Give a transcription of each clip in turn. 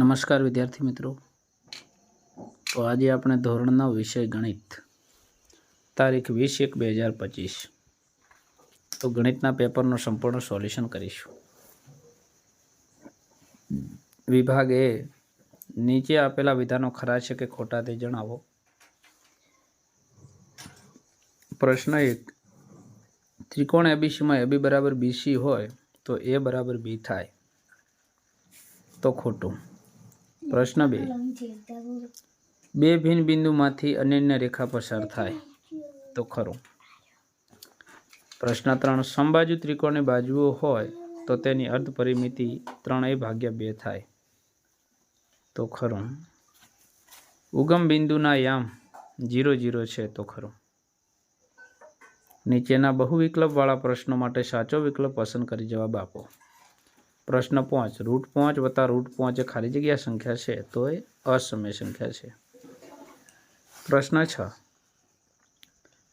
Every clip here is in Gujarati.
નમસ્કાર વિદ્યાર્થી મિત્રો. તો આજે આપણે ધોરણ નવ વિષય ગણિત. તારીખ વીસ એક બે હજાર પચીસ. તો ગણિતના પેપરનું સંપૂર્ણ સોલ્યુશન કરીશું. વિભાગ એ નીચે આપેલા વિધાનો ખરા છે કે ખોટા તે જણાવો. પ્રશ્ન એક, ત્રિકોણ એબીસીમાં એબી બરાબર બીસી હોય તો એ બરાબર બી થાય. તો ખોટું. પ્રશ્ન બે. બે ભિન્ન બિંદુમાંથી અનન્ય રેખા પસાર થાય. તો ખરું. પ્રશ્ન ત્રણ. સમબાજુ ત્રિકોણની બાજુઓ હોય તો તેની અર્ધ પરિમિતિ ત્રણ એ ભાગ્યા બે થાય. તો ખરું. ઉગમ બિંદુના યામ જીરો જીરો છે તો ખરું. નીચેના બહુ વિકલ્પવાળા પ્રશ્નો માટે સાચો વિકલ્પ પસંદ કરી જવાબ આપો. પ્રશ્ન પાંચ. રૂટ પાંચ વત્તા રૂટ પાંચ એ ખાલી જગ્યા સંખ્યા છે તો એ અસમય સંખ્યા છે. પ્રશ્ન છ.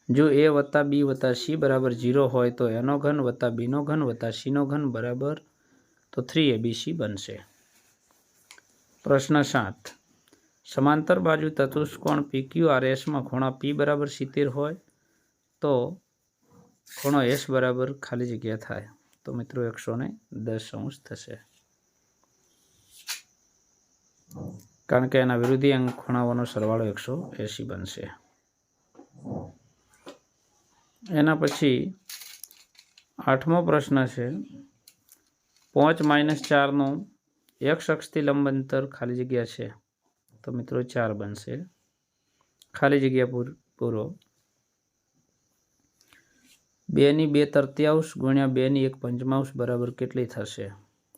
જો એ વત્તા બી વત્તા સી બરાબર ઝીરો હોય તો એનો ઘન વત્તા બીનો ઘન વત્તા સીનો ઘન બરાબર, તો થ્રી એ બી સી બનશે. પ્રશ્ન સાત. સમાંતર બાજુ ચતુષ્કોણ પી ક્યુ આર એસમાં ખૂણા પી બરાબર સિત્તેર હોય, તો ખૂણો એસ બરાબર ખાલી જગ્યા થાય. તો મિત્રો એકસો ને દસ અંશ થશે. કારણ કે એના વિરોધી અંક ખૂણાઓનો સરવાળો એકસો એંસી બનશે. એના પછી આઠમો પ્રશ્ન છે, પાંચ માઇનસ ચારનું એક શખ્સથી લંબ અંતર ખાલી જગ્યા છે. તો મિત્રો ચાર બનશે. ખાલી જગ્યા પૂરો બેની બે તૃતીયાંશ ગુણ્યા બેની એક પંચમાંશ બરાબર કેટલી થશે?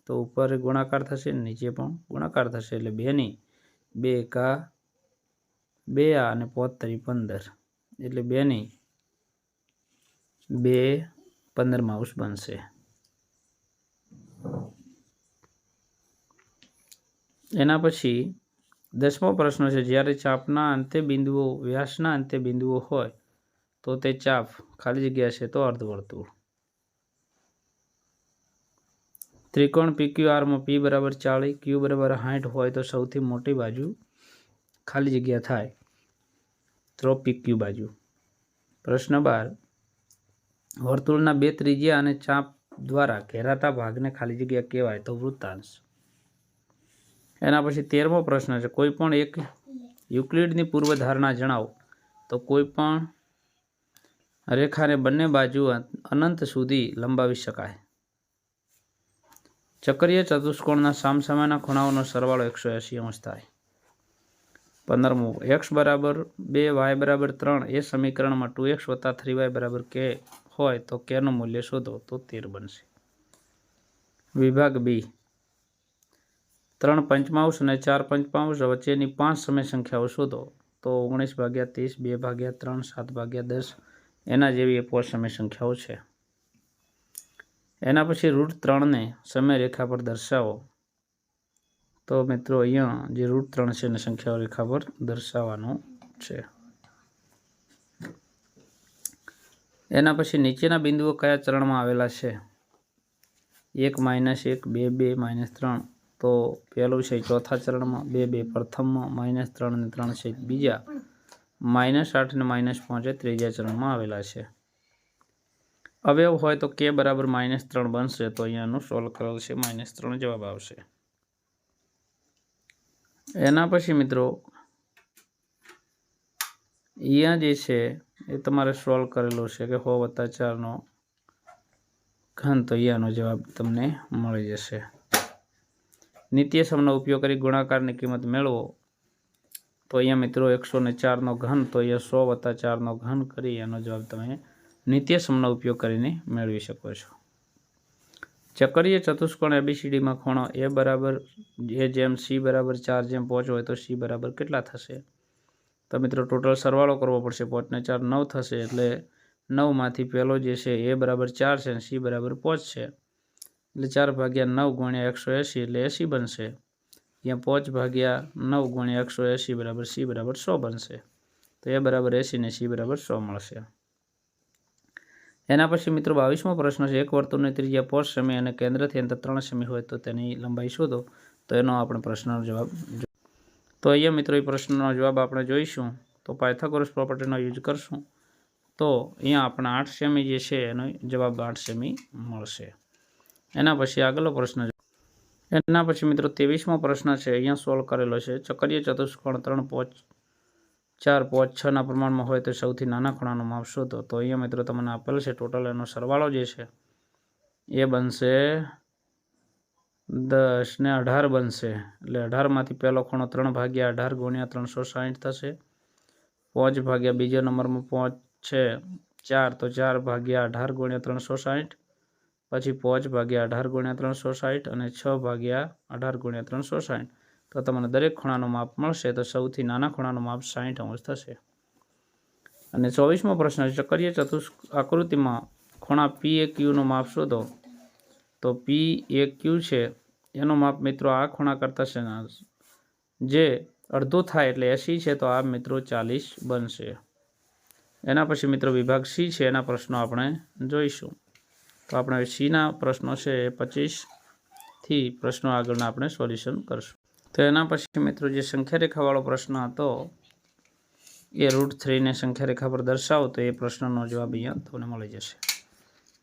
તો ઉપર ગુણાકાર થશે, નીચે પણ ગુણાકાર થશે. એટલે બેની બે એકા બે આ અને પોત્તરી પંદર. એટલે બેની બે પંદર માઉસ બનશે. એના પછી દસમો પ્રશ્ન છે, જ્યારે ચાપના અંતે બિંદુઓ વ્યાસના અંતે બિંદુઓ હોય તો તે ચાપ ખાલી જગ્યા છે તો અર્ધવર્તુળ ત્રિકોણ પી ક્યુ આરમાં પી બરાબર ચાળી, ક્યુ બરાબર સાઠ હોય તો સૌથી મોટી બાજુ ખાલી જગ્યા થાય. તો પી ક્યુ બાજુ. પ્રશ્ન બાર. વર્તુળના બે ત્રિજ્યા અને ચાપ દ્વારા ઘેરાતા ભાગને ખાલી જગ્યા કહેવાય તો વૃત્તાંશ. એના પછી તેરમો પ્રશ્ન છે, કોઈ પણ એક યુક્લિડની પૂર્વધારણા જણાવો તો કોઈ પણ રેખાને બંને બાજુ અનંત સુધી લંબાવી શકાય. ચક્રીય ચતુષ્કોણના સામસામાના ખૂણાઓનો સરવાળો એકસો એંશી અંશ થાય. પંદરમું એક્સ બરાબર બે વાય બરાબર ત્રણ એ સમીકરણમાં ટુ એક્સ વત્તા થ્રી વાય બરાબર કે હોય તો કેનું મૂલ્ય શોધો તો તેર બનશે. વિભાગ બી ત્રણ પંચમાંશ અને ચાર પંચમાંશ વચ્ચેની પાંચ સમય સંખ્યાઓ શોધો તો ઓગણીસ ભાગ્યા ત્રીસ, બે ભાગ્યા ત્રણ, સાત ભાગ્યા દસ એના જેવી એ સમય સંખ્યાઓ છે. એના પછી રૂટ ત્રણને સમય રેખા પર દર્શાવો. તો મિત્રો અહીંયા જે રૂટ ત્રણ છે એને સંખ્યાઓ રેખા પર દર્શાવવાનું છે. એના પછી નીચેના બિંદુઓ કયા ચરણમાં આવેલા છે? એક માઇનસ એક, બે બે, માઇનસ ત્રણ. તો પહેલું છે ચોથા ચરણમાં, બે બે, પ્રથમમાં, માઇનસ ત્રણ અને ત્રણ છે બીજા. માઇનસ આઠ અને માઇનસ પાંચ એ ત્રીજા ચરણમાં આવેલા છે. અવયવ હોય તો કે બરાબર માઇનસ ત્રણ બનશે તો અહીંયાનું સોલ્વ કરેલ છે, માઇનસ ત્રણ જવાબ આવશે. એના પછી મિત્રો, અહીંયા જે છે એ તમારે સોલ્વ કરેલો છે કે હો વત્તા ચારનો ઘન તો અહીંયાનો જવાબ તમને મળી જશે. નિત્યસમનો ઉપયોગ કરી ગુણાકારની કિંમત મેળવો. તો અહીંયા મિત્રો એકસો ને ચારનો ઘન, તો અહીંયા સો વત્તા ચારનો ઘન કરી એનો જવાબ તમે નિત્ય સમનો ઉપયોગ કરીને મેળવી શકો છો. ચક્રીય ચતુષ્કોણ એબીસીડીમાં ખૂણો એ બરાબર એ જેમ સી બરાબર ચાર જેમ પહોંચ હોય તો સી બરાબર કેટલા થશે? તો મિત્રો ટોટલ સરવાળો કરવો પડશે પાંચને ચાર નવ થશે એટલે નવમાંથી પહેલો જે છે એ બરાબર ચાર છે અને સી બરાબર પાંચ છે. એટલે ચાર ભાગ્યા નવ ગુણ્યા એકસો એંસી એટલે એંસી બનશે. અહીંયા પાંચ ભાગ્યા નવ ગુણ્યા એકસો એંસી બરાબર સી બરાબર સો બનશે. તો એ બરાબર એંસી ને સી બરાબર સો મળશે. એના પછી મિત્રો બાવીસમો પ્રશ્ન છે, એક વર્તુળની ત્રિજ્યા પાંચ સેમી અને કેન્દ્રથી અંતર ત્રણ સેમી હોય તો તેની લંબાઈ શોધો તો? એનો આપણે પ્રશ્નનો જવાબ તો અહીંયા મિત્રો એ પ્રશ્નનો જવાબ આપણે જોઈશું. તો પાયથાગોરસ પ્રોપર્ટીનો યુઝ કરશું. તો અહીંયા આપણે આઠ સેમી જે છે, એનો જવાબ આઠ સેમી મળશે. એના પછી આગળનો પ્રશ્ન એના પછી મિત્રો ત્રેવીસમો પ્રશ્ન છે, અહીંયા સોલ્વ કરેલો છે. ચક્રીય ચતુષ્કોણ ત્રણ પોચ, ચાર પોચ છના પ્રમાણમાં હોય તો સૌથી નાના ખૂણાનું માપ શોધો. તો અહીંયા મિત્રો તમને આપેલ છે ટોટલ એનો સરવાળો જે છે, એ બનશે દસ ને અઢાર બનશે. એટલે અઢારમાંથી પહેલો ખૂણો ત્રણ ભાગ્યા અઢાર ગુણ્યા ત્રણસો સાહીઠ થશે. પાંચ ભાગ્યા બીજા નંબરમાં પોચ છે, ચાર તો ચાર ભાગ્યા અઢાર ગુણ્યા ત્રણસો સાહીઠ. પછી પાંચ ભાગ્યા અઢાર ગુણ્યા ત્રણસો સાઠ અને છ ભાગ્યા અઢાર ગુણ્યા ત્રણસો સાઠ. તો તમને દરેક ખૂણાનું માપ મળશે તો સૌથી નાના ખૂણાનું માપ સાઠ અંશ થશે. અને ચોવીસમો પ્રશ્ન ચક્રીય ચતુષ આકૃતિમાં ખૂણા પી એ ક્યુનું માપ શોધો. તો પી એ ક્યુ છે, એનું માપ મિત્રો આ ખૂણા કરતાં છે જે અડધું થાય એટલે એંસી છે, તો આ મિત્રો ચાલીસ બનશે. એના પછી મિત્રો વિભાગ સી છે, એના પ્રશ્નો આપણે જોઈશું. તો આપણે સીના પ્રશ્નો છે એ પચીસથી પ્રશ્નો આગળના આપણે સોલ્યુશન કરશું. તો એના પછી મિત્રો જે સંખ્યા રેખાવાળો પ્રશ્ન હતો, એ રૂટ થ્રીને સંખ્યા રેખા પર દર્શાવો તો એ પ્રશ્નનો જવાબ અહીંયા તમને મળી જશે.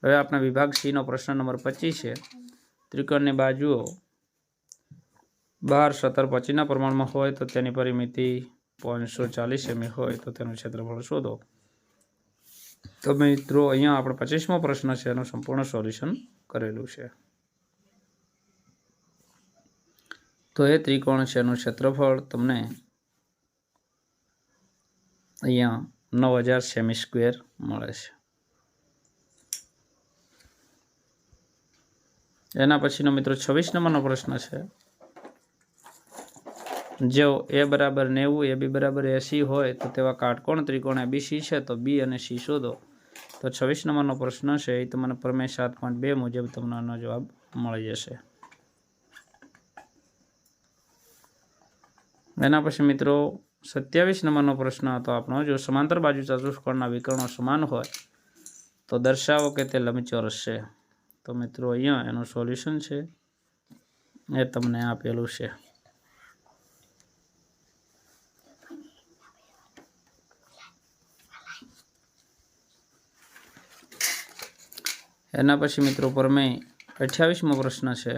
હવે આપણા વિભાગ સીનો પ્રશ્ન નંબર પચીસ છે. ત્રિકોણની બાજુઓ બાર, સત્તર, પચીસના પ્રમાણમાં હોય તો તેની પરિમિતિ પાંચસો ચાલીસ એમી હોય તો તેનું ક્ષેત્રફળ શોધો. તો મિત્રો, અહીંયા આપણે પચીસમો પ્રશ્ન છે, એનું સંપૂર્ણ સોલ્યુશન કરેલું છે. તો એ ત્રિકોણ છે, એનું ક્ષેત્રફળ તમને અહીંયા નવ હજાર સેમી સ્ક્વેર મળે છે. એના પછીનો મિત્રો છવ્વીસ નંબરનો પ્રશ્ન છે જો એ બરાબર નેવું, એ બી બરાબર એસી હોય, તો તેવા કાટકોણ ત્રિકોણ એબીસી છે, તો બી અને સી શોધો. તો છવ્વીસ નંબરનો પ્રશ્ન છે એ તમને પ્રમેય સાત પોઈન્ટ બે મુજબ તમને આનો જવાબ મળી જશે. એના પછી મિત્રો, સત્યાવીસ નંબરનો પ્રશ્ન હતો આપણો, જો સમાંતર બાજુ ચતુષ્કોણના વિકર્ણો સમાન હોય, તો દર્શાવો કે તે લંબચોરસ છે. તો મિત્રો, અહીંયા એનું સોલ્યુશન છે, એ તમને આપેલું છે. એના પછી મિત્રો પ્રમેય અઠ્યાવીસમો પ્રશ્ન છે.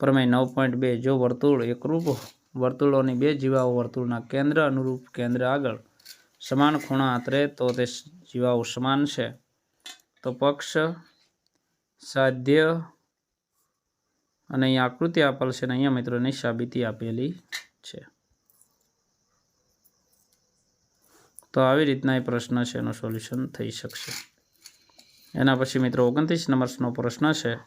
પ્રમેય નવ પોઈન્ટ બે, જો વર્તુળ એકરૂપ, વર્તુળોની બે જીવાઓ વર્તુળના કેન્દ્ર અનુરૂપ કેન્દ્ર આગળ સમાન ખૂણા આતરે તો તે જીવાઓ સમાન છે. તો પક્ષ, સાધ્ય અને અહીંયા આકૃતિ આપેલ છે અને અહીંયા મિત્રોની સાબિતી આપેલી છે. તો આવી રીતના એ પ્રશ્ન છે, એનું સોલ્યુશન થઈ શકશે. એના પછી મિત્રો ઓગણત્રીસ નંબરનો પ્રશ્ન છે.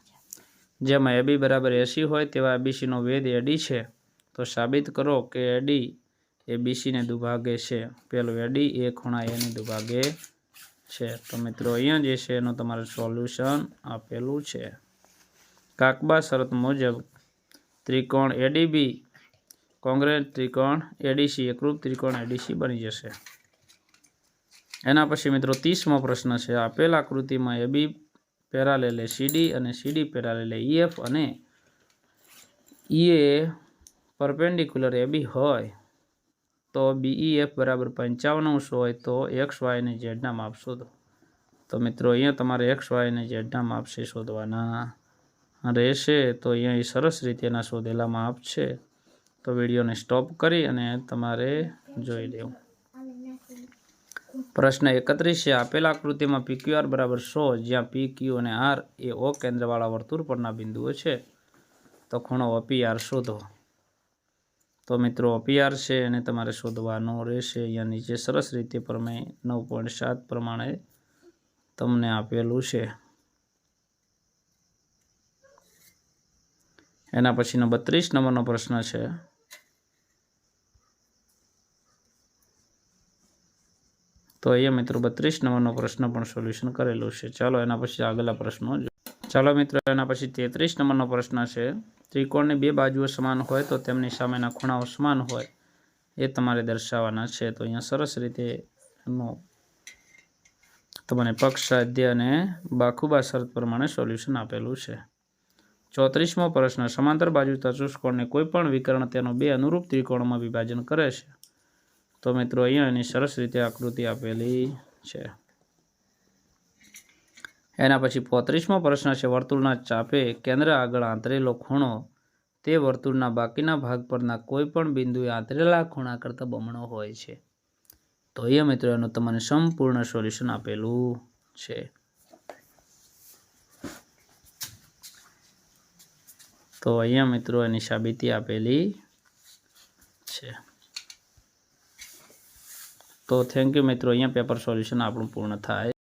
જેમાં એબી બરાબર એસી હોય તેવા એબીસીનો વેદ એડી છે. તો સાબિત કરો કે એડી એ બીસીને દુભાગે છે. પેલું એડી એ ખૂણા એની દુભાગે છે. તો મિત્રો અહીંયા જે છે એનું તમારે સોલ્યુશન આપેલું છે. કાકબા શરત મુજબ ત્રિકોણ એડીબી કોંગ્રેસ ત્રિકોણ એડીસી એકરૂપ ત્રિકોણ એડીસી બની જશે. એના પછી મિત્રો ત્રીસમો પ્રશ્ન છે. આપેલ આકૃતિમાં એબી પેરાલેલે સીડી અને સીડી પેરાલેલે ઈએફ અને ઈએ પરપેન્ડિક્યુલર એબી હોય તો બીઈએફ બરાબર પંચાવન અંશ હોય તો એક્સ વાય અને ઝેડના માપ શોધો. તો મિત્રો અહીંયા તમારે એક્સ વાય અને ઝેડના માપ છે શોધવાના રહેશે તો અહીંયા એ સરસ રીતેના શોધેલા માપ છે તો વિડીયોને સ્ટોપ કરી અને તમારે જોઈ લેવું. પ્રશ્ન એકત્રીસ છે આપેલ આકૃતિમાં પી ક્યુ આર બરાબર સો, જ્યાં પી, ક્યુ અને આર એ ઓ કેન્દ્રવાળા વર્તુળ પરના બિંદુઓ છે. તો ખૂણો ઓપી આર શોધો. તો મિત્રો ઓપીઆર છે એને તમારે શોધવાનો રહેશે. અહીંયા નીચે સરસ રીતે પ્રમેય નવ પોઈન્ટ સાત પ્રમાણે તમને આપેલું છે. એના પછીનો બત્રીસ નંબરનો પ્રશ્ન છે. તો અહીંયા મિત્રો બત્રીસ નંબરનો પ્રશ્ન પણ સોલ્યુશન કરેલું છે. ચાલો એના પછી આગલા પ્રશ્નો ચાલો મિત્રો, એના પછી તેત્રીસ નંબરનો પ્રશ્ન છે. ત્રિકોણની બે બાજુઓ સમાન હોય તો તેમની સામેના ખૂણાઓ સમાન હોય એ તમારે દર્શાવવાના છે. તો અહીંયા સરસ રીતે એનો તમને પક્ષ, સાધ્ય અને બાખુબા શરત પ્રમાણે સોલ્યુશન આપેલું છે. ચોત્રીસમો પ્રશ્ન, સમાંતર બાજુ ચતુષ્કોણને કોઈ પણ વિકર્ણ તેનો બે અનુરૂપ ત્રિકોણમાં વિભાજન કરે છે. તો મિત્રો અહીંયા એની સરસ રીતે આકૃતિ આપેલી છે. એના પછી પોત્રીસમો પ્રશ્ન છે, વર્તુળના ચાપે કેન્દ્ર આગળ આંતરેલો ખૂણો, તે વર્તુળના બાકીના ભાગ પરના કોઈ પણ બિંદુએ આંતરેલા ખૂણા કરતાં બમણો હોય છે. તો અહીંયા મિત્રો એનું તમને સંપૂર્ણ સોલ્યુશન આપેલું છે. તો અહીંયા મિત્રો એની સાબિતી આપેલી છે. તો થેન્ક યુ મિત્રો અહીંયા પેપર સોલ્યુશન આપણું પૂર્ણ થાય.